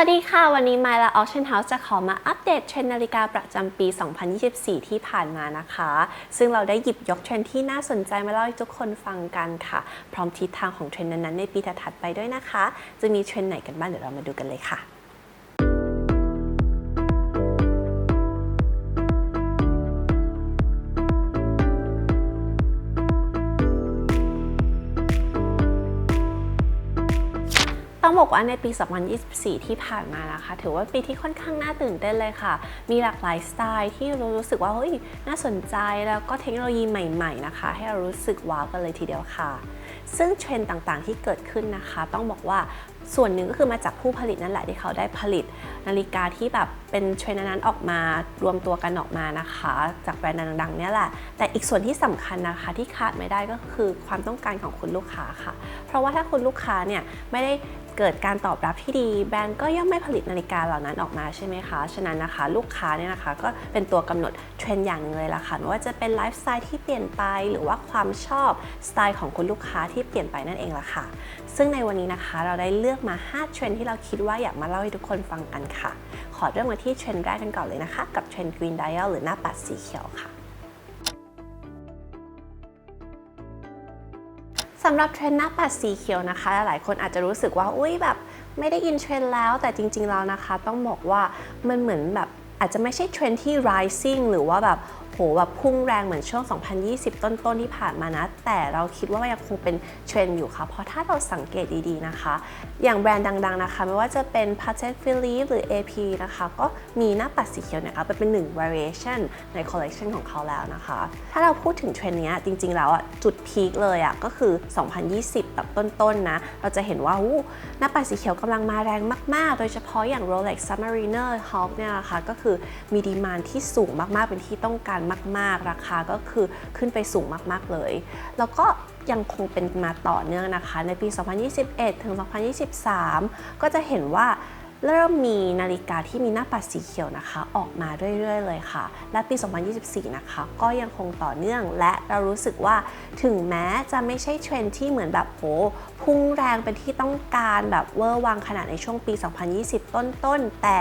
วัสดีค่ะ วันนี้ My และ Auction House จะขอมาอัปเดตเทรนด์นาฬิกาประจำปี 2024 ที่ผ่านมานะคะ ซึ่งเราได้หยิบยกเทรนที่น่าสนใจมาเล่าให้ทุกคนฟังกันค่ะ พร้อมทิศทางของเทรนด์นั้นๆในปีถัดไปด้วยนะคะ จะมีเทรนไหนกันบ้างเดี๋ยวเรามาดูกันเลยค่ะ ต้องบอกว่าในปี 2024 ที่ผ่านมานะคะ ถือว่าปีที่ค่อนข้างน่าตื่นเต้นเลยค่ะ มีหลากหลายสไตล์ที่เรารู้สึกว่าเฮ้ยน่าสนใจแล้วก็เทคโนโลยีใหม่ๆนะคะ ให้เรารู้สึกว้าวกันเลยทีเดียวค่ะ ซึ่งเทรนด์ต่างๆที่เกิดขึ้นนะคะ ต้องบอกว่า ส่วนหนึ่งก็คือมาจากผู้ผลิตนั่นแหละที่เขาได้ผลิต นาฬิกาที่แบบเป็นเทรนด์นั้นๆออกมารวมตัวกันออกมานะคะ จากแบรนด์ดังๆเนี่ยแหละ แต่อีกส่วนที่สำคัญนะคะที่ขาดไม่ได้ก็คือความต้องการของคุณลูกค้าค่ะ เพราะว่าถ้าคุณลูกค้าเนี่ยไม่ได้เกิดการตอบรับที่ดีแบรนด์ก็ย่อมไม่ผลิตนาฬิกาเหล่านั้นออกมาใช่ไหมคะ ฉะนั้นนะคะ ลูกค้าเนี่ยนะคะก็เป็นตัวกำหนดเทรนด์อย่างนึงเลยล่ะค่ะไม่ว่าจะเป็นไลฟ์สไตล์ที่เปลี่ยนไป หรือว่าความชอบสไตล์ของคุณลูกค้าที่เปลี่ยนไปนั่นเองล่ะค่ะ ซึ่งในวันนี้นะคะเราได้เลือกมา 5 เทรนที่เราคิดว่าอยากมาเล่าให้ทุกคนฟังกันค่ะ ขอเริ่มมาที่เทรนแรกกันก่อนเลยนะคะ กับเทรนด์ Green Dial หรือหน้าปัดสีเขียวค่ะสำหรับเทรนหน้าปัดสีเขียวนะคะ หลายคนอาจจะรู้สึกว่าอุ้ยแบบไม่ได้อินเทรนแล้ว แต่จริง ๆ แล้วนะคะ ต้องบอกว่ามันเหมือนแบบอาจจะไม่ใช่เทรนที่ rising หรือว่าแบบ โหแบบพุ่งแรงเหมือนช่วง 2020 ต้นๆที่ผ่านมานะ แต่เราคิดว่ามันยังคงเป็นเทรนด์อยู่ค่ะ เพราะถ้าเราสังเกตดีๆนะคะ อย่างแบรนด์ดังๆนะคะ ไม่ว่าจะเป็น Patek Philippe หรือ AP นะคะ ก็มีหน้าปัดสีเขียวเนี่ยค่ะเป็นหนึ่ง variation ใน collection ของเขาแล้วนะคะ ถ้าเราพูดถึงเทรนด์นี้จริงๆ แล้วอะจุดพีคเลยอะก็คือ 2020 แบบต้นๆนะ เราจะเห็นว่าหูหน้าปัดสีเขียวกำลังมาแรงมากๆ โดยเฉพาะอย่าง Rolex Submariner Hawk เนี่ยนะคะก็คือมีดีมานที่สูงมากๆเป็นที่ต้องการมาก ๆ ราคาก็คือขึ้นไปสูงมาก ๆ เลย แล้วก็ยังคงเป็นมาต่อเนื่องนะคะ ในปี 2021 ถึง 2023 ก็จะเห็นว่า เริ่มมีนาฬิกาที่มีหน้าปัดสีเขียวนะคะ ออกมาเรื่อยๆ เลยค่ะ และปี 2024 นะคะ ก็ยังคงต่อเนื่องและเรารู้สึกว่าถึงแม้จะไม่ใช่เทรนด์ที่เหมือนแบบโหพุ่งแรงเป็นที่ต้องการแบบเวอร์วังขนาดในช่วงปี 2020 ต้นๆ แต่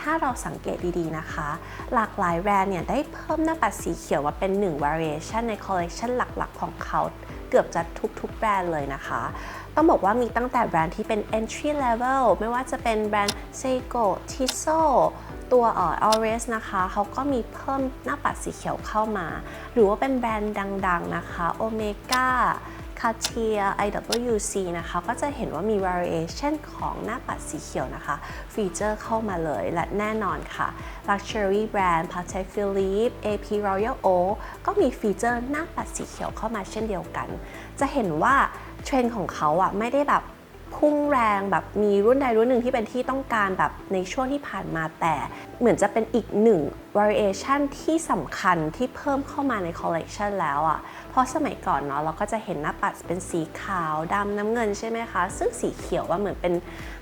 ถ้าเราสังเกตดีๆนะคะ หลากหลายแบรนด์เนี่ยได้เพิ่มหน้าปัดสีเขียวมาเป็นหนึ่ง variation ในคอลเล t ชันหลักๆ ของเขา เกือบจะทุกๆแบรนด์เลยนะคะ ต้องบอกว่ามีตั้งแต่แบรนด์ที่เป็น entry level ไม่ว่าจะเป็นแบรนด์ Seiko Tissot ตัวเอ่อ Always นะคะเขาก็มีเพิ่มหน้าปัดสีเขียวเข้ามา หรือว่าเป็นแบรนด์ดังๆนะคะ Omega Cartier IWC นะคะก็จะเห็นว่ามี variation ของหน้าปัดสีเขียวนะคะ ฟีเจอร์เข้ามาเลยและแน่นอนค่ะ Luxury Brand Patek Philippe AP Royal Oak ก็มีฟีเจอร์หน้าปัดสีเขียวเข้ามาเช่นเดียวกัน จะเห็นว่าเทรนด์ของเขาอะไม่ได้แบบ พุ่งแรงแบบมีรุ่นใดรุ่นหนึ่งที่เป็นที่ต้องการแบบในช่วงที่ผ่านมาแต่ เหมือนจะเป็นอีกหนึ่ง variation ที่สำคัญที่เพิ่มเข้ามาใน collection แล้วอะ่ะ เพราะสมัยก่อนเนาะเราก็จะเห็นหน้าปัดเป็นสีขาวดำน้ำเงินใช่ไหมคะ ซึ่งสีเขียวว่าเหมือนเป็น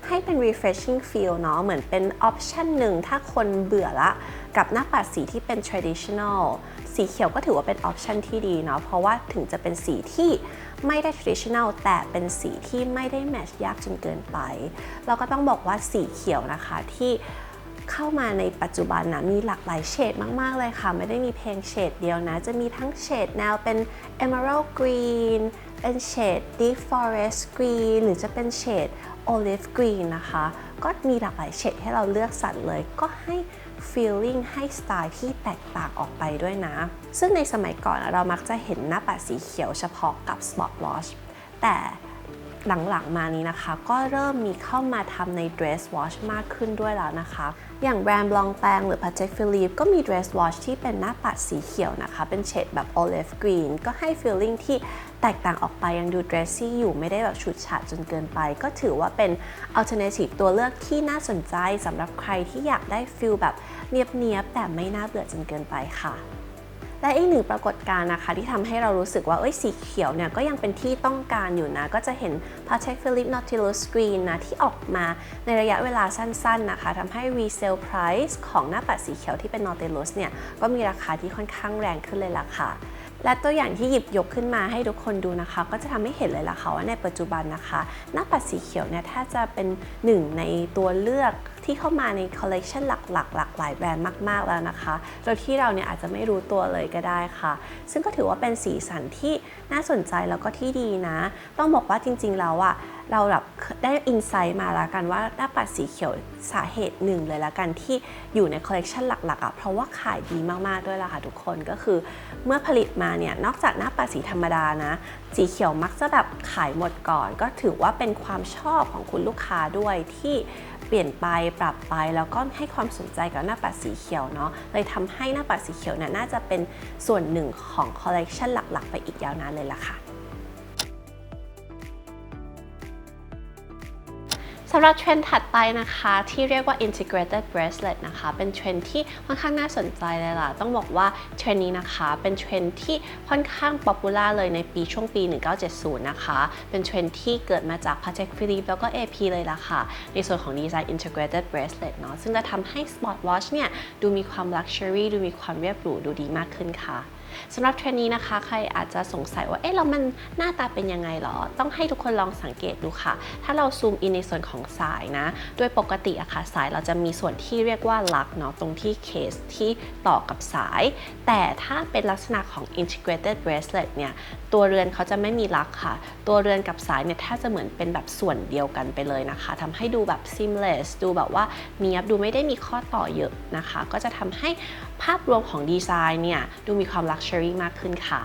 ให้เป็น refreshing feel เนาะเหมือนเป็น option หนึ่งถ้าคนเบื่อละกับหน้าปัดสีที่เป็น traditional สีเขียวก็ถือว่าเป็น option ที่ดีเนาะเพราะว่าถึงจะเป็นสีที่ไม่ได้ traditional แต่เป็นสีที่ไม่ได้ match ยากจนเกินไป เราก็ต้องบอกว่าสีเขียวนะคะที่เข้ามาในปัจจุบันนะมีหลากหลายเฉดมาก ๆ เลยค่ะ ไม่ได้มีเพียงเฉดเดียวนะ จะมีทั้งเฉดแนวเป็น emerald green เป็นเฉด deep forest green หรือจะเป็นเฉด olive green นะคะ ก็มีหลากหลายเฉดให้เราเลือกสรรเลยก็ให้ ฟีลลิ่งให้สไตล์ที่แตกต่างออกไปด้วยนะ ซึ่งในสมัยก่อนเรามักจะเห็นหน้าปัดสีเขียวเฉพาะกับ sport watch แต่ หลังๆมานี้นะคะ ก็เริ่มมีเข้ามาทำใน dress watch มากขึ้นด้วยแล้วนะคะ อย่างแบรนด์บลองแปงหรือ Patek Philippe ก็มี dress watch ที่เป็นหน้าปัดสีเขียวนะคะ เป็นเฉดแบบ olive green ก็ให้ feeling ที่แตกต่างออกไปยังดู dressy อยู่ไม่ได้แบบฉูดฉาดจนเกินไป ก็ถือว่าเป็น alternative ตัวเลือกที่น่าสนใจสำหรับใครที่อยากได้ feel แบบเนียบๆแต่ไม่น่าเบื่อจนเกินไปค่ะ และอีกหนึ่งปรากฏการณ์นะคะที่ทำให้เรารู้สึกว่าเอ้ยสีเขียวเนี่ยก็ยังเป็นที่ต้องการอยู่นะ ก็จะเห็น Patek Philippe Nautilus Green นะที่ออกมาในระยะเวลาสั้นๆนะคะทำให้ resale price ของหน้าปัดสีเขียวที่เป็น Nautilus เนี่ยก็มีราคาที่ค่อนข้างแรงขึ้นเลยล่ะค่ะและตัวอย่างที่หยิบยกขึ้นมาให้ทุกคนดูนะคะ ก็จะทำให้เห็นเลยล่ะค่ะว่าในปัจจุบันนะคะ หน้าปัดสีเขียวเนี่ยถ้าจะเป็นหนึ่งในตัวเลือก ที่เข้ามาในคอลเลกชันหลักๆ หลากหลายแบรนด์มากๆแล้วนะคะ โดยที่เราเนี่ยอาจจะไม่รู้ตัวเลยก็ได้ค่ะ ซึ่งก็ถือว่าเป็นสีสันที่น่าสนใจแล้วก็ที่ดีนะ ต้องบอกว่าจริงๆแล้วอะเราแบบได้อินไซต์มาแล้วกันว่าหน้าปัดสีเขียวสาเหตุหนึ่งเลยละกันที่อยู่ในคอลเลกชันหลักๆอะเพราะว่าขายดีมากๆด้วยล่ะค่ะทุกคนก็คือ เมื่อผลิตมาเนี่ยนอกจากหน้าปัดสีธรรมดานะ สีเขียวมักจะแบบขายหมดก่อน ก็ถือว่าเป็นความชอบของคุณลูกค้าด้วยที่ เปลี่ยนไปปรับไปแล้วก็ให้ความสนใจกับหน้าปัดสีเขียวเนาะเลยทำให้หน้าปัดสีเขียวเนี่ยน่าจะเป็นส่วนหนึ่งของคอลเลกชันหลักๆ ไปอีกยาวนานเลยล่ะค่ะ สำหรับเทรนด์ถัดไปนะคะ ที่เรียกว่า integrated bracelet นะคะ เป็นเทรนด์ที่ค่อนข้างน่าสนใจเลยล่ะ ต้องบอกว่าเทรนด์นี้นะคะ เป็นเทรนด์ที่ค่อนข้างป๊อปปูล่าเลยในปีช่วงปี 1970 นะคะ เป็นเทรนด์ที่เกิดมาจาก Patek Philippe แล้วก็ AP เลยล่ะค่ะ ในส่วนของดีไซน์ integrated bracelet เนาะซึ่งจะทำให้ sport watch เนี่ย ดูมีความ luxury ดูมีความเรียบหรูดูดีมากขึ้นค่ะ สำหรับเทรนนี้นะคะ ใครอาจจะสงสัยว่า เอ๊ะแล้วมันหน้าตาเป็นยังไงหรอ ต้องให้ทุกคนลองสังเกตดูค่ะ ถ้าเราซูมอินในส่วนของสายนะ โดยปกติอะค่ะ สายเราจะมีส่วนที่เรียกว่าลักเนาะ ตรงที่เคสที่ต่อกับสาย แต่ถ้าเป็นลักษณะของ integrated bracelet เนี่ย ตัวเรือนเขาจะไม่มีลักค่ะ ตัวเรือนกับสายเนี่ยแทบจะเหมือนเป็นแบบส่วนเดียวกันไปเลยนะคะทำให้ดูแบบ seamless ดูแบบว่าเนียบ ดูไม่ได้มีข้อต่อเยอะนะคะ ก็จะทำให้ ภาพรวมของดีไซน์เนี่ยดูมีความลักชัวรี่มากขึ้นค่ะ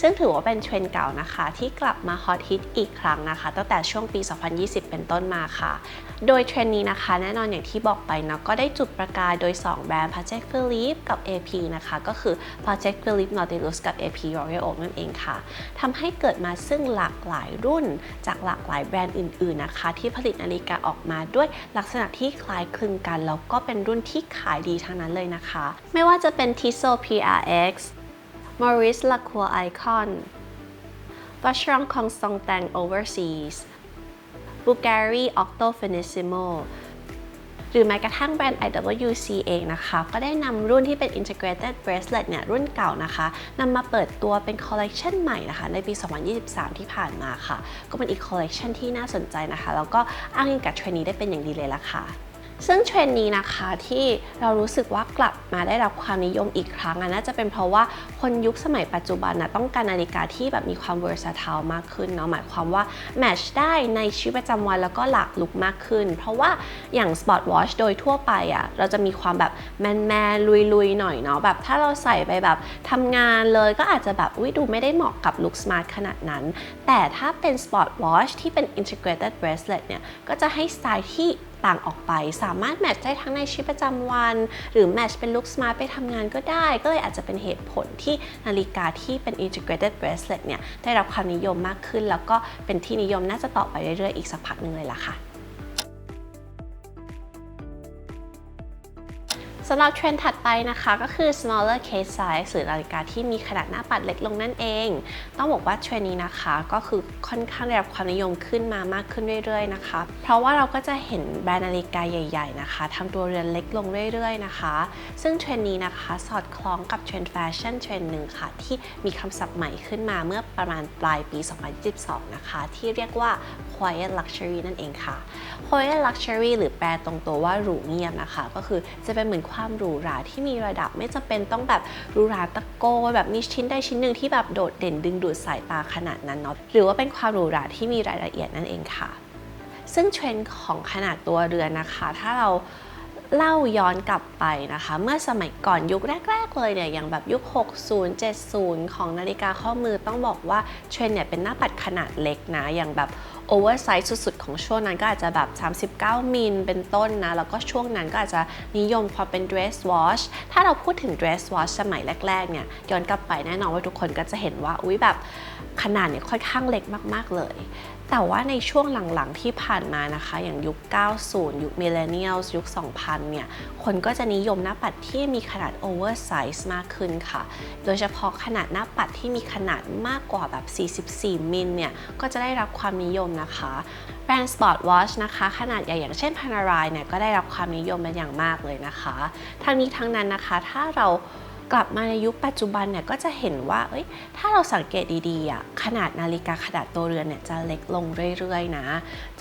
ซึ่งถือว่าเป็นเทรนด์เก่านะคะ ที่กลับมาฮอตฮิตอีกครั้งนะคะ ตั้งแต่ช่วงปี 2020 เป็นต้นมาค่ะ โดยเทรนด์นี้นะคะ แน่นอนอย่างที่บอกไปเนาะก็ได้จุดประกายโดย 2 แบรนด์ Patek Philippe กับ AP นะคะ ก็คือ Patek Philippe Nautilus กับ AP Royal Oak นั่นเองค่ะทำให้เกิดมาซึ่งหลากหลายรุ่นจากหลากหลายแบรนด์อื่นๆนะคะ ที่ผลิตนาฬิกาออกมาด้วยลักษณะที่คล้ายคลึงกันแล้วก็เป็นรุ่นที่ขายดีทั้งนั้นเลยนะคะ ไม่ว่าจะเป็น Tissot PRX Maurice Lacroix Icon Vacheron Constantin Overseas Bulgari Octo Finissimo หรือแม้กระทั่งแบรนด์ IWC เองนะคะ ก็ได้นำรุ่นที่เป็น integrated bracelet เนี่ยรุ่นเก่านะคะนำมาเปิดตัวเป็นคอลเลกชันใหม่นะคะ ในปี 2023 ที่ผ่านมาค่ะ ก็เป็นอีกคอลเลกชันที่น่าสนใจนะคะ แล้วก็อ้างอิงกับเทรนด์นี้ได้เป็นอย่างดีเลยละค่ะ ซึ่งเทรนด์นี้นะคะที่เรารู้สึกว่ากลับมาได้รับความนิยมอีกครั้งน่าจะเป็นเพราะว่าคนยุคสมัยปัจจุบันนะต้องการนาฬิกาที่แบบมีความ versatile มากขึ้นเนาะหมายความว่าแมทช์ได้ในชีวิตประจำวันแล้วก็หลากลุกมากขึ้น เพราะว่าอย่าง sport watch โดยทั่วไปอะเราจะมีความแบบแมนแมนลุยลุยๆ หน่อยเนาะแบบถ้าเราใส่ไปแบบทำงานเลยก็อาจจะแบบอุ้ยดูไม่ได้เหมาะกับลุคสมาร์ทขนาดนั้น แต่ถ้าเป็น sport watch ที่เป็น integrated bracelet เนี่ยก็จะให้สไตล์ที่ ต่างออกไป สามารถแมทช์ได้ทั้งในชีวิตประจำวัน หรือแมทช์เป็นลุคสมาร์ทไปทำงานก็ได้ ก็เลยอาจจะเป็นเหตุผลที่นาฬิกาที่เป็น integrated bracelet เนี่ยได้รับความนิยมมากขึ้น แล้วก็เป็นที่นิยมน่าจะต่อไปเรื่อยๆ อีกสักพักหนึ่งเลยล่ะค่ะ สำหรับเทรนด์ถัดไปนะคะก็คือ smaller case size หรือนาฬิกาที่มีขนาดหน้าปัดเล็กลงนั่นเอง ต้องบอกว่าเทรนด์นี้นะคะก็คือค่อนข้างได้รับความนิยมขึ้นมามากขึ้นเรื่อยๆนะคะ เพราะว่าเราก็จะเห็นแบรนด์นาฬิกาใหญ่ ๆ นะคะทำตัวเรือนเล็กลงเรื่อยๆนะคะ ซึ่งเทรนด์นี้นะคะสอดคล้องกับเทรนด์แฟชั่นเทรนด์หนึ่งค่ะ ที่มีคำศัพท์ใหม่ขึ้นมาเมื่อประมาณปลายปี 2022 นะคะ ที่เรียกว่า quiet luxury นั่นเองค่ะ quiet luxury หรือแปลตรงตัวว่าหรูเงียบนะคะ ก็คือจะเป็นเหมือนความความหรูหราที่มีระดับไม่จำเป็นต้องแบบหรูหราตะโกแบบมีชิ้นใดชิ้นหนึ่งที่แบบโดดเด่นดึงดูดสายตาขนาดนั้นเนาะหรือว่าเป็นความหรูหราที่มีรายละเอียดนั่นเองค่ะ ซึ่งเทรนด์ของขนาดตัวเรือนนะคะ ถ้าเรา เล่าย้อนกลับไปนะคะ เมื่อสมัยก่อนยุคแรก ๆ เลยเนี่ยอย่างแบบยุค 60 70 ของนาฬิกาข้อมือต้องบอกว่าเทรนเนี่ยเป็นหน้าปัดขนาดเล็กนะ อย่างแบบโอเวอร์ไซส์สุดๆ ของช่วงนั้นก็อาจจะแบบ 39 มิลเป็นต้นนะ แล้วก็ช่วงนั้นก็อาจจะนิยมความเป็น dress watch ถ้าเราพูดถึง dress watch สมัยแรก ๆ เนี่ย ย้อนกลับไปแน่นอนว่าทุกคนก็จะเห็นว่า อุ้ยแบบขนาดเนี่ยค่อนข้างเล็กมาก ๆ เลย แต่ว่าในช่วงหลังๆที่ผ่านมานะคะ อย่างยุค 90 ยุค m i l l e n n i a l ยุค 2000 เนี่ย คนก็จะนิยมหน้าปัดที่มีขนาด oversize มากขึ้นค่ะ โดยเฉพาะขนาดหน้าปัดที่มีขนาดมากกว่าแบบ 44 มิลเนี่ย ก็จะได้รับความนิยมนะคะแบรนด์ Sport Watch นะคะ ขนาดใหญ่อย่างเช่น Panerai เนี่ยก็ได้รับความนิยมเป็นอย่างมากเลยนะคะ ทั้งนี้ทั้งนั้นนะคะถ้าเรา กลับมาในยุคปัจจุบันเนี่ยก็จะเห็นว่าเอ้ยถ้าเราสังเกตดีๆอะขนาดนาฬิกาขนาดตัวเรือนเนี่ยจะเล็กลงเรื่อยๆนะ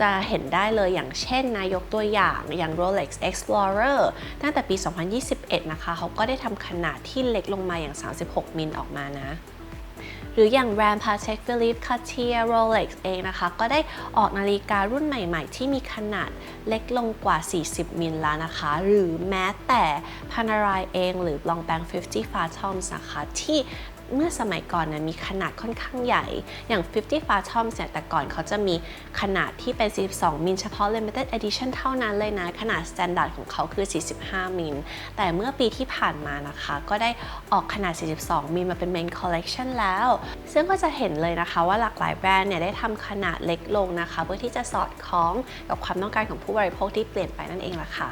จะเห็นได้เลยอย่างเช่นนายกตัวอย่างอย่าง Rolex Explorer ตั้งแต่ปี 2021 นะคะเขาก็ได้ทำขนาดที่เล็กลงมาอย่าง 36 มิลออกมานะ หรืออย่างแบรนด์ Patek Philippe Cartier Rolex เองนะคะ ก็ได้ออกนาฬิการุ่นใหม่ๆ ที่มีขนาดเล็กลงกว่า 40 มิลแล้วนะคะ หรือแม้แต่ Panerai เอง หรือ Longbank 50 Fathoms นะคะที่ เมื่อสมัยก่อนนี่ยมีขนาดค่อนข้างใหญ่ อย่าง 50 Fathoms เนี่ยแต่ก่อนเขาจะมีขนาดที่เป็น 42 มิลเฉพาะ Limited Edition เท่านั้นเลยนะ ขนาด Standard ของเขาคือ 45 มิล แต่เมื่อปีที่ผ่านมานะคะ ก็ได้ออกขนาด 42 มิลมาเป็น Main Collection แล้ว ซึ่งก็จะเห็นเลยนะคะว่าหลากหลายแบรนด์เนี่ยได้ทำขนาดเล็กลงนะคะ เพื่อที่จะสอดคล้องกับความต้องการของผู้บริโภคที่เปลี่ยนไปนั่นเองล่ะค่ะ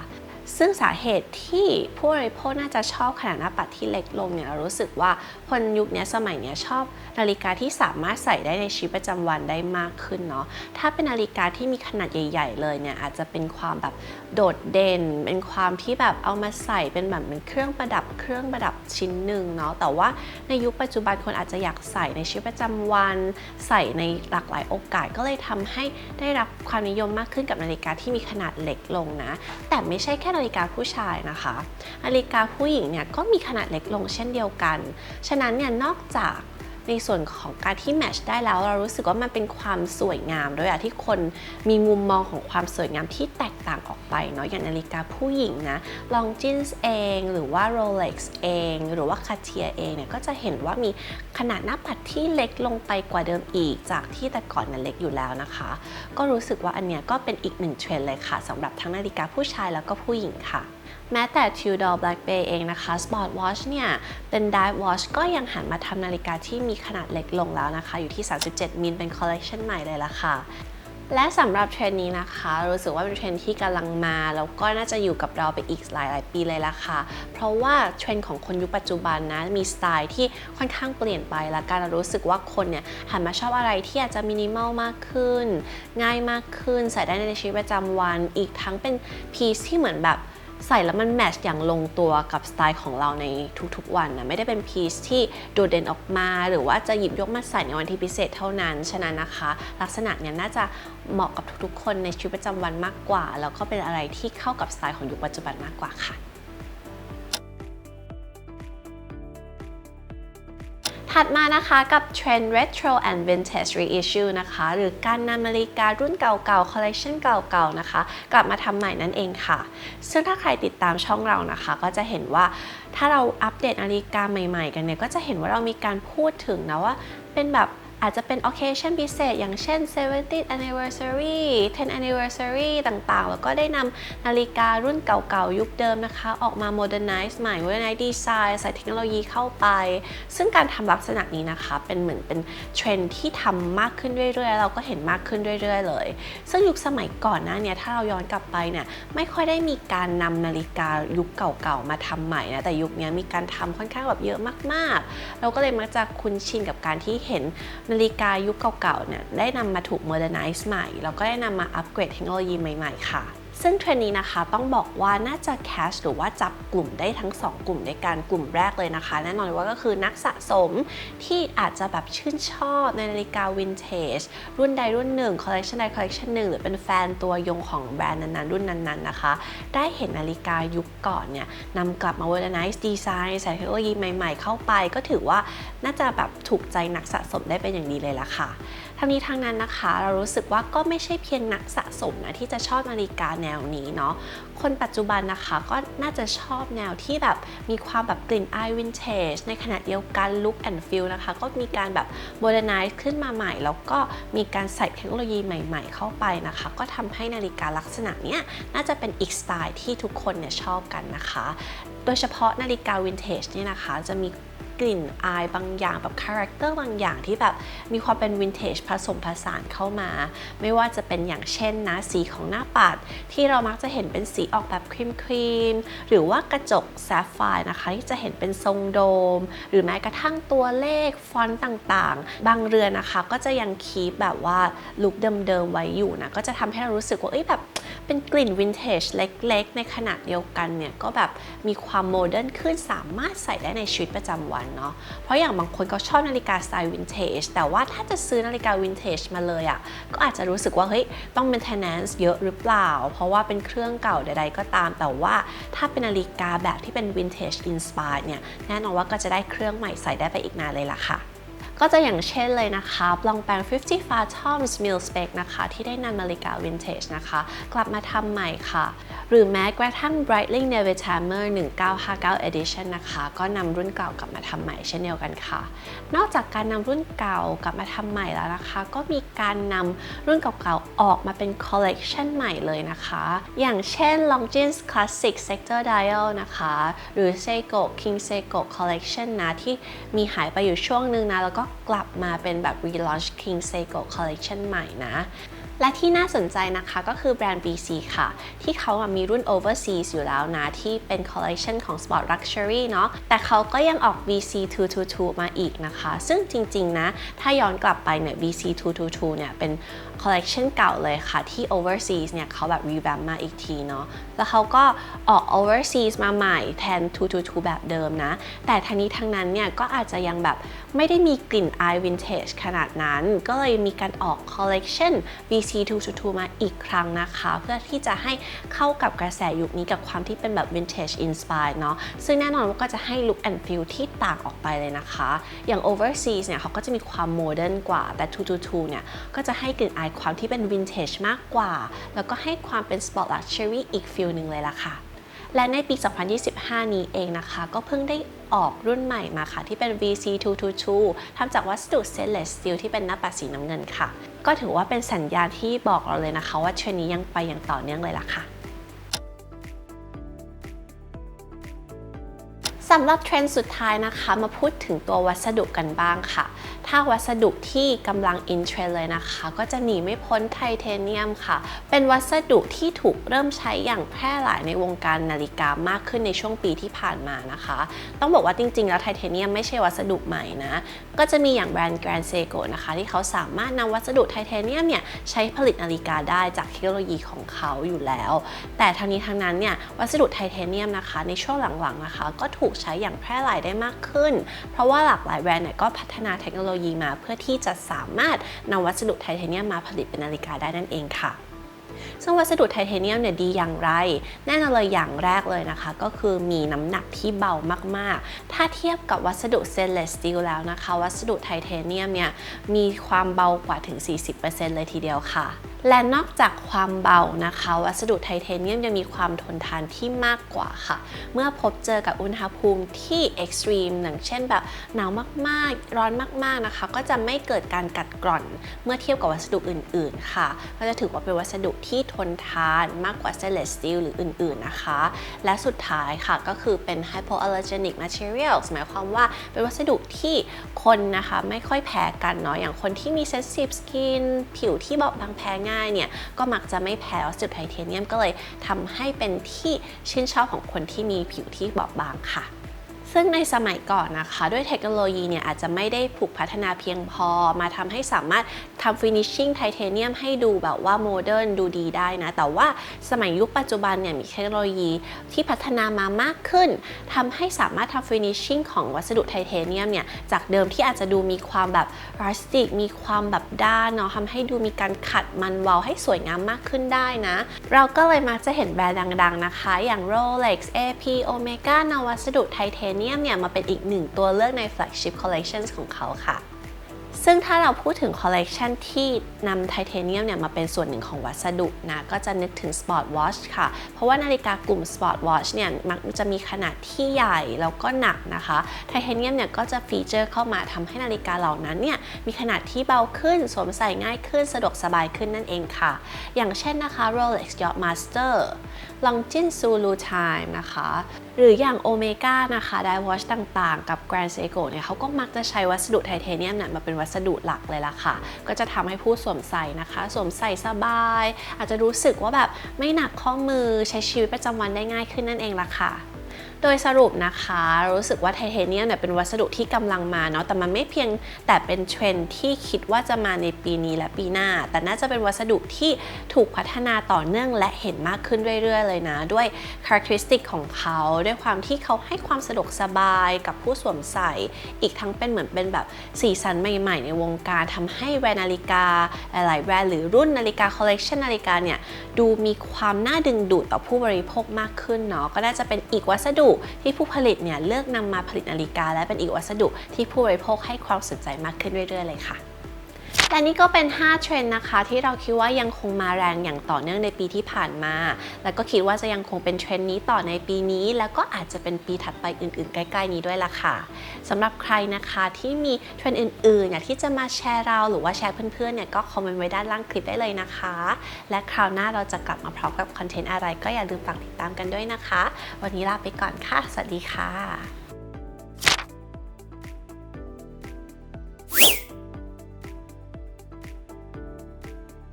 ซึ่งสาเหตุที่ผู้บริโภคน่าจะชอบขนาดหน้าปัดที่เล็กลงเนี่ยเรารู้สึกว่าคนยุคนี้สมัยเนี้ยชอบนาฬิกาที่สามารถใส่ได้ในชีวิตประจำวันได้มากขึ้นเนาะถ้าเป็นนาฬิกาที่มีขนาดใหญ่ ๆ เลยเนี่ยอาจจะเป็นความแบบโดดเด่น เป็นความที่แบบเอามาใส่เป็นแบบเป็นเครื่องประดับเครื่องประดับชิ้นหนึ่งเนาะแต่ว่าในยุคปัจจุบันคนอาจจะอยากใส่ในชีวิตประจำวัน ใส่ในหลากหลายโอกาสก็เลยทำให้ได้รับความนิยมมากขึ้นกับนาฬิกาที่มีขนาดเล็กลงนะ แต่ไม่ใช่แค่นาฬิกาผู้ชายนะคะ นาฬิกาผู้หญิงเนี่ยก็มีขนาดเล็กลงเช่นเดียวกัน ฉะนั้นเนี่ยนอกจาก ในส่วนของการที่แมชได้แล้ว เรารู้สึกว่ามันเป็นความสวยงามด้วยอะที่คนมีมุมมองของความสวยงามที่แตกต่างออกไปเนาะอย่างนาฬิกาผู้หญิงนะลองจินส์เอง หรือว่า Rolex เอง หรือว่า Cartier เองเนี่ยก็จะเห็นว่ามีขนาดหน้าปัดที่เล็กลงไปกว่าเดิมอีก จากที่แต่ก่อนนี่ยเล็กอยู่แล้วนะคะ ก็รู้สึกว่าอันเนี้ยก็เป็นอีกหนึ่งเทรนด์เลยค่ะสำหรับทั้งนาฬิกาผู้ชายแล้วก็ผู้หญิงค่ะแม้แต่ Tudor Black Bay เองนะคะ Sport Watch เนี่ยเป็น Dive Watch ก็ยังหันมาทำนาฬิกาที่มีขนาดเล็กลงแล้วนะคะ อยู่ที่ 37 มิลเป็นคอลเล t ชันใหม่เลยละค่ะและสำหรับเทรนด์นี้นะคะ รู้สึกว่าเป็นเทรนด์ที่กำลังมา แล้วก็น่าจะอยู่กับเราไปอีกหลายๆปีเลยละค่ะ เพราะว่าเทรนด์ของคนยุคปัจจุบันนะ มีสไตล์ที่ค่อนข้างเปลี่ยนไปและการรู้สึกว่าคนเนี่ยหันมาชอบอะไรที่อาจจะมินิมอลมากขึ้น ง่ายมากขึ้น ใส่ได้ในชีวิตประจำวัน อีกทั้งเป็นพีซที่เหมือนแบบ ใส่แล้วมันแมทช์อย่างลงตัวกับสไตล์ของเราในทุกๆวันนะไม่ได้เป็นพีซที่โดดเด่นออกมา หรือว่าจะหยิบยกมาใส่ในวันที่พิเศษเท่านั้น ฉะนั้นนะคะ ลักษณะเนี้ยน่าจะเหมาะกับทุกๆ คนในชีวิตประจำวันมากกว่า แล้วก็เป็นอะไรที่เข้ากับสไตล์ของยุคปัจจุบันมากกว่าค่ะ ถัดมานะคะกับเทรนด์ retro and vintage reissue นะคะ หรือการนำนาฬิการุ่นเก่าๆ คอลเลคชันเก่าๆ นะคะ กลับมาทำใหม่นั่นเองค่ะ ซึ่งถ้าใครติดตามช่องเรานะคะ ก็จะเห็นว่าถ้าเราอัปเดตนาฬิกาใหม่ๆ กันเนี่ย ก็จะเห็นว่าเรามีการพูดถึงนะว่าเป็นแบบ อาจจะเป็น occasion พิเศษ อย่างเช่น 70th anniversary 10 anniversary ต่างๆ แล้วก็ได้นำนาฬิการุ่นเก่าๆ ยุคเดิมนะคะ ออกมา modernize ใหม่ modernize design ใส่เทคโนโลยีเข้าไป ซึ่งการทำลักษณะนี้นะคะ เป็นเหมือนเป็นเทรนที่ทำมากขึ้นเรื่อยๆ เราก็เห็นมากขึ้นเรื่อยๆ เลย ซึ่งยุคสมัยก่อนหน้าเนี่ยถ้าเราย้อนกลับไปเนี่ยไม่ค่อยได้มีการนำนาฬิกายุคเก่าๆ มาทำใหม่นะแต่ยุคนี้มีการทำค่อนข้างแบบเยอะมากๆ เราก็เลยมักจะคุ้นชินกับการที่เห็นนาาฬิกายุคเก่าๆเนี่ยได้นำมาถูกโมเดนไนซ์ใหม่ แล้วก็ได้นำมาอัปเกรดเทคโนโลยีใหม่ ๆ ค่ะ ซึ่งเทรนด์นี้นะคะต้องบอกว่าน่าจะแคชหรือว่าจับกลุ่มได้ทั้ง 2 กลุ่มด้วยกันกลุ่มแรกเลยนะคะ แน่นอนว่าก็คือนักสะสมที่อาจจะแบบชื่นชอบในนาฬิกาวินเทจรุ่นใดรุ่นหนึ่งคอลเล t ชันใดคอลเล t ชันหนึ่งหรือเป็นแฟนตัวยงของแบรนด์นั้นๆ รุ่นนั้นๆนะคะ ได้เห็นนาฬิกายุคก่อนเนี่ยนำกลับมา modernize design ใส่เทคโนโลยีใหม่ๆ เข้าไป ก็ถือว่าน่าจะแบบถูกใจนักสะสมได้เป็นอย่างดีเลยละค่ะ ทั้งนี้ทั้งนั้นนะคะ เรารู้สึกว่าก็ไม่ใช่เพียงนักสะสมนะที่จะชอบนาฬิกาแนวนี้เนาะคนปัจจุบันนะคะก็น่าจะชอบแนวที่แบบมีความแบบกลิ่นอายวินเทจในขณะเดียวกัน look and feel นะคะ ก็มีการแบบ modernize ขึ้นมาใหม่ แล้วก็มีการใส่เทคโนโลยีใหม่ ๆ เข้าไปนะคะ ก็ทำให้นาฬิกาลักษณะเนี้ยน่าจะเป็นอีกสไตล์ที่ทุกคนเนี่ยชอบกันนะคะ โดยเฉพาะนาฬิกาวินเทจเนี่ยนะคะจะมี กลิ่นอายบางอย่างแบบคาแรคเตอร์บางอย่างที่แบบมีความเป็นวินเทจผสมผสานเข้ามา ไม่ว่าจะเป็นอย่างเช่นนะสีของหน้าปัด ที่เรามักจะเห็นเป็นสีออกแบบครีมครีมหรือว่ากระจกแซฟไฟร์นะคะที่จะเห็นเป็นทรงโดม หรือแม้กระทั่งตัวเลขฟอนต์ต่างๆ บางเรือนนะคะก็จะยังคีปแบบว่าลุคเดิมๆไว้อยู่นะก็จะทำให้เรารู้สึกว่าเอ้ยแบบ เป็นกลิ่นวินเทจเล็ก ๆ ในขณะเดียวกันเนี่ยก็แบบมีความโมเดิร์นขึ้นสามารถใส่ได้ในชีวิตประจำวันเนาะเพราะอย่างบางคนก็ชอบนาฬิกาสไตล์วินเทจแต่ว่าถ้าจะซื้อนาฬิกาวินเทจมาเลยอะ่ะก็อาจจะรู้สึกว่าเฮ้ยต้อง maintenance เยอะหรือเปล่า เพราะว่าเป็นเครื่องเก่าใด ๆ ก็ตาม แต่ว่าถ้าเป็นนาฬิกาแบบที่เป็นวินเทจอินสปายเนี่ยแน่นอนว่าก็จะได้เครื่องใหม่ใส่ได้ไปอีกนานเลยล่ะค่ะ ก็จะอย่างเช่นเลยนะคะลองแปลง 50 Fathoms Mil Spec นะคะ ที่ได้นำนาฬิกาวินเทจนะคะ กลับมาทำใหม่ค่ะ หรือแม้กระทั่ง Breitling n e v i t a m e r 1959 Edition นะคะ ก็นำรุ่นเก่ากลับมาทำใหม่เช่นเดียวกันค่ะ นอกจากการนำรุ่นเก่ากลับมาทำใหม่แล้วนะคะ ก็มีการนำรุ่นเก่าๆ ออกมาเป็นคอลเลกชันใหม่เลยนะคะ อย่างเช่น Longines Classic Sector Dial นะคะ หรือ Seiko King Seiko Collection นะที่มีหายไปอยู่ช่วงหนึ่งนะแล้วก็กลับมาเป็นแบบ relaunch King Seiko Collection ใหม่นะ และที่น่าสนใจนะคะก็คือแบรนด์ BC ค่ะ ที่เขามีรุ่น Overseas อยู่แล้วนะ ที่เป็น collection ของ Sport Luxury เนาะแต่เขาก็ยังออก BC 222 มาอีกนะคะ ซึ่งจริง ๆ นะ ถ้าย้อนกลับไปเนี่ย BC 222 เนี่ยเป็น collection เก่าเลยค่ะ ที่ overseas เนี่ยเขาแบบ revamp มาอีกทีเนาะแล้วเขาก็ออก overseas มาใหม่แทน 222 แบบเดิมนะ แต่ทั้งนี้ทั้งนั้นเนี่ยก็อาจจะยังแบบไม่ได้มีกลิ่นอาย vintage ขนาดนั้น ก็เลยมีการออก collection BC 222มาอีกครั้งนะคะ เพื่อที่จะให้เข้ากับกระแสยุคนี้กับความที่เป็นแบบ vintage inspired เนาะซึ่งแน่นอนว่าก็จะให้ look and feel ที่ต่างออกไปเลยนะคะ อย่าง overseas เนี่ยเขาก็จะมีความโมเดิร์นกว่าแต่ 222 เนี่ยก็จะให้กลิ่นอายความที่เป็นวินเทจมากกว่า แล้วก็ให้ความเป็นสปอร์ตลักชัวรี่อีกฟิลหนึ่งเลยล่ะค่ะ และในปี 2025 นี้เองนะคะ ก็เพิ่งได้ออกรุ่นใหม่มาค่ะ ที่เป็น VC222 ทำจากวัสดุ stainless steel ที่เป็นหน้าปัดสีน้ำเงินค่ะ ก็ถือว่าเป็นสัญญาณที่บอกเราเลยนะคะ ว่าเทรนนี้ยังไปอย่างต่อเนื่องเลยล่ะค่ะ สำหรับเทรนด์สุดท้ายนะคะมาพูดถึงตัววัสดุกันบ้างค่ะ ถ้าวัสดุที่กำลังอินเทรนด์เลยนะคะ ก็จะหนีไม่พ้นไทเทเนียมค่ะ เป็นวัสดุที่ถูกเริ่มใช้อย่างแพร่หลายในวงการนาฬิกามากขึ้นในช่วงปีที่ผ่านมานะคะ ต้องบอกว่าจริง ๆ แล้วไทเทเนียมไม่ใช่วัสดุใหม่นะ ก็จะมีอย่างแบรนด์ Grand Seiko นะคะ ที่เขาสามารถนำวัสดุไทเทเนียมเนี่ยใช้ผลิตนาฬิกาได้จากเทคโนโลยีของเขาอยู่แล้ว แต่ทั้งนี้ทั้งนั้นเนี่ยวัสดุไทเทเนียมนะคะ ในช่วงหลังๆนะคะ ก็ถูกใช้อย่างแพร่หลายได้มากขึ้น เพราะว่าหลากหลายแบรนด์เนี่ยก็พัฒนาเทคโนโลยีมา เพื่อที่จะสามารถนำวัสดุไทเทเนียมมาผลิตเป็นนาฬิกาได้นั่นเองค่ะ ซึ่งวัสดุไทเทเนียมเนี่ยดีอย่างไร แน่นอนเลยอย่างแรกเลยนะคะ ก็คือมีน้ำหนักที่เบามากๆ ถ้าเทียบกับวัสดุ stainless steel แล้วนะคะ วัสดุไทเทเนียมเนี่ยมีความเบากว่าถึง 40%เลยทีเดียวค่ะและนอกจากความเบานะคะ วัสดุไทเทเนียมยังมีความทนทานที่มากกว่าค่ะ เมื่อพบเจอกับอุณหภูมิที่ extreme อย่างเช่นแบบหนาวมากๆ ร้อนมากๆนะคะ ก็จะไม่เกิดการกัดกร่อน เมื่อเทียบกับวัสดุอื่นๆค่ะ ก็จะถือว่าเป็นวัสดุที่ทนทานมากกว่า stainless steel หรืออื่น ๆ นะคะ และสุดท้ายค่ะก็คือเป็น hypoallergenic materials หมายความว่าเป็นวัสดุที่คนนะคะไม่ค่อยแพ้กันเนาะอย่างคนที่มี sensitive skin ผิวที่บอบบางแพ้ง่ายเนี่ย ก็มักจะไม่แพ้วัสดุไทเทเนียมก็เลยทำให้เป็นที่ชื่นชอบของคนที่มีผิวที่บอบบางค่ะ ซึ่งในสมัยก่อนนะคะ ด้วยเทคโนโลยีเนี่ยอาจจะไม่ได้ผูกพัฒนาเพียงพอ มาทำให้สามารถทำฟินิชชิ่งไทเทเนียมให้ดูแบบว่าโมเดิร์นดูดีได้นะ แต่ว่าสมัยยุคปัจจุบันเนี่ยมีเทคโนโลยีที่พัฒนามามากขึ้นทำให้สามารถทำฟินิชชิ่งของวัสดุไทเทเนียมเนี่ยจากเดิมที่อาจจะดูมีความแบบรัสติกมีความแบบด้านเนาะทำให้ดูมีการขัดมันวาวให้สวยงามมากขึ้นได้นะ เราก็เลยมักจะเห็นแบรนด์ดังๆนะคะ อย่าง Rolex AP Omega นวัสดุไทเทเนียมเนี่ยมาเป็นอีกหนึ่งตัวเลือกใน flagship collections ของเขาค่ะ ซึ่งถ้าเราพูดถึงคอลเลกชันที่นำไทเทเนียมเนี่ยมาเป็นส่วนหนึ่งของวัสดุนะ ก็จะนึกถึง Sport Watch ค่ะ เพราะว่านาฬิกากลุ่ม Sport Watch เนี่ยมักจะมีขนาดที่ใหญ่แล้วก็หนักนะคะ ไทเทเนียมเนี่ยก็จะฟีเจอร์เข้ามาทำให้นาฬิกาเหล่านั้นเนี่ยมีขนาดที่เบาขึ้น สวมใส่ง่ายขึ้นสะดวกสบายขึ้นนั่นเองค่ะ อย่างเช่นนะคะ Rolex Yacht Master Longines Zulu Time นะคะ หรืออย่างโอเมก้านะคะไดวอชต่างๆ กับแกรนเซโกเนี่ยเขาก็มักจะใช้วัสดุไทเทเนียมเนี่ยมาเป็นวัสดุหลักเลยล่ะค่ะ ก็จะทำให้ผู้สวมใส่นะคะ สวมใส่สบาย อาจจะรู้สึกว่าแบบไม่หนักข้อมือใช้ชีวิตประจำวันได้ง่ายขึ้นนั่นเองล่ะค่ะ โดยสรุปนะคะ รู้สึกว่าไทเทเนียมเนี่ยเป็นวัสดุที่กำลังมาเนาะแต่มันไม่เพียงแต่เป็นเทรนที่คิดว่าจะมาในปีนี้และปีหน้า แต่น่าจะเป็นวัสดุที่ถูกพัฒนาต่อเนื่องและเห็นมากขึ้นเรื่อยๆ เลยนะ ด้วย characteristic ของเขาด้วยความที่เขาให้ความสะดวกสบายกับผู้สวมใส่ อีกทั้งเป็นเหมือนเป็นแบบสีสันใหม่ๆ ในวงการทำให้แบรนด์นาฬิกาหลายแบรนด์หรือรุ่นนาฬิกาคอลเลกชันนาฬิกาเนี่ยดูมีความน่าดึงดูดต่อผู้บริโภคมากขึ้นเนาะก็น่าจะเป็นอีกวัสดุที่ผู้ผลิตเนี่ยเลือกนำมาผลิตนาฬิกา และเป็นอีกวัสดุที่ผู้บริโภคให้ความสนใจมากขึ้นเรื่อยๆเลยค่ะ และนี่ก็เป็น 5 เทรนด์นะคะ ที่เราคิดว่ายังคงมาแรงอย่างต่อเนื่องในปีที่ผ่านมา แล้วก็คิดว่าจะยังคงเป็นเทรนด์นี้ต่อในปีนี้ แล้วก็อาจจะเป็นปีถัดไปอื่นๆ ใกล้ ๆ นี้ด้วยล่ะค่ะสำหรับใครนะคะที่มีเทรนด์อื่นๆอยากที่จะมาแชร์เราหรือว่าแชร์เพื่อนๆเนี่ยก็คอมเมนต์ไว้ด้านล่างคลิปได้เลยนะคะ และคราวหน้าเราจะกลับมาพร้อมกับคอนเทนต์อะไรก็อย่าลืมฝากติดตามกันด้วยนะคะ วันนี้ลาไปก่อนค่ะ สวัสดีค่ะ